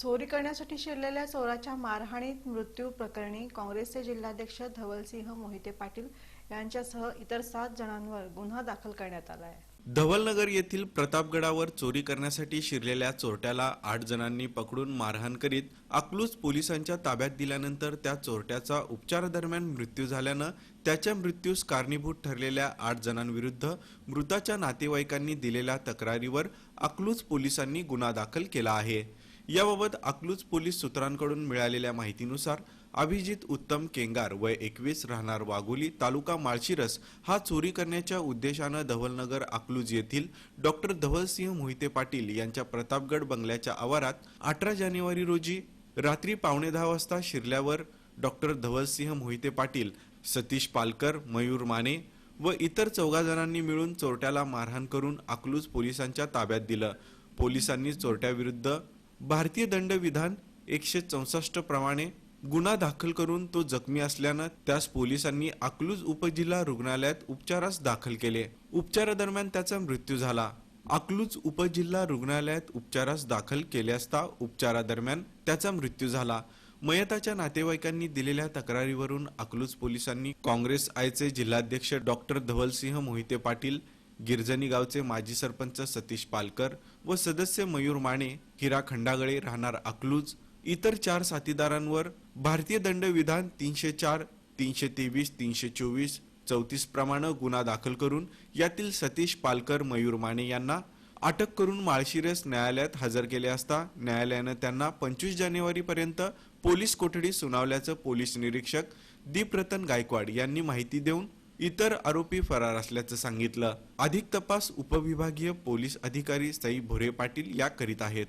चोरी करण्यासाठी शिरलेल्या चोराच्या मारहाणीत मृत्यू प्रकरणी काँग्रेसचे जिल्हाध्यक्ष धवलसिंह मोहिते पाटील यांच्यासह इतर सात जणांवर गुन्हा दाखल करण्यात आला आहे धवलनगर येथील प्रतापगडावर चोरी करण्यासाठी शिरलेल्या चोरट्याला आठ जणांनी पकडून मारहाण करीत अकलूज पोलिसांच्या ताब्यात दिल्यानंतर त्या चोरट्याचा उपचारादरम्यान मृत्यू झाल्यानं त्याच्या मृत्यूस कारणीभूत ठरलेल्या आठ जणांविरुद्ध मृताच्या नातेवाईकांनी दिलेल्या तक्रारीवर अकलूज पोलिसांनी गुन्हा दाखल केला आहे. याबाबत अकलूज पोलीस सूत्रांकडून मिळालेल्या माहितीनुसार अभिजित उत्तम केंगार वय एकवीस राहणार वाघोली तालुका माळशिरस हा चोरी करण्याच्या उद्देशानं धवलनगर अकलूज येथील डॉक्टर धवलसिंह मोहिते पाटील यांच्या प्रतापगड बंगल्याच्या आवारात अठरा जानेवारी रोजी रात्री पावणे दहा वाजता शिरल्यावर डॉक्टर धवलसिंह मोहिते पाटील सतीश पालकर मयूर माने व इतर चौघा जणांनी मिळून चोरट्याला मारहाण करून अकलूज पोलिसांच्या ताब्यात दिलं. पोलिसांनी चोरट्याविरुद्ध भारतीय दंडविधान एकशे चौसष्ट प्रमाणे गुन्हा दाखल करून तो जखमी असल्यानं त्यास पोलिसांनी अकलूज उपजिल्हा रुग्णालयात उपचारास दाखल केले. उपचारादरम्यान त्याचा मृत्यू झाला. अकलूज उपजिल्हा रुग्णालयात उपचारास दाखल केले असता उपचारादरम्यान त्याचा मृत्यू झाला. मयताच्या नातेवाईकांनी दिलेल्या तक्रारीवरून अकलूज पोलिसांनी काँग्रेस आयचे जिल्हाध्यक्ष डॉक्टर धवलसिंह मोहिते पाटील गिरजनी गावचे माजी सरपंच सतीश पालकर व सदस्य मयूर माने हिरा खंडागळे राहणार अकलूज इतर चार साथीदारांवर भारतीय दंड विधान तीनशे चार तीनशे तेवीस तीनशे चोवीस चौतीस प्रमाणे गुन्हा दाखल करून यातील सतीश पालकर मयूर माने यांना अटक करून माळशिरस न्यायालयात हजर केले असता न्यायालयानं त्यांना पंचवीस जानेवारी पर्यंत पोलीस कोठडी सुनावल्याचं पोलीस निरीक्षक दीपरतन गायकवाड यांनी माहिती देऊन इतर आरोपी फरार असल्याचं सांगितलं. अधिक तपास उपविभागीय पोलीस अधिकारी सई भोरे पाटील या करीत आहेत.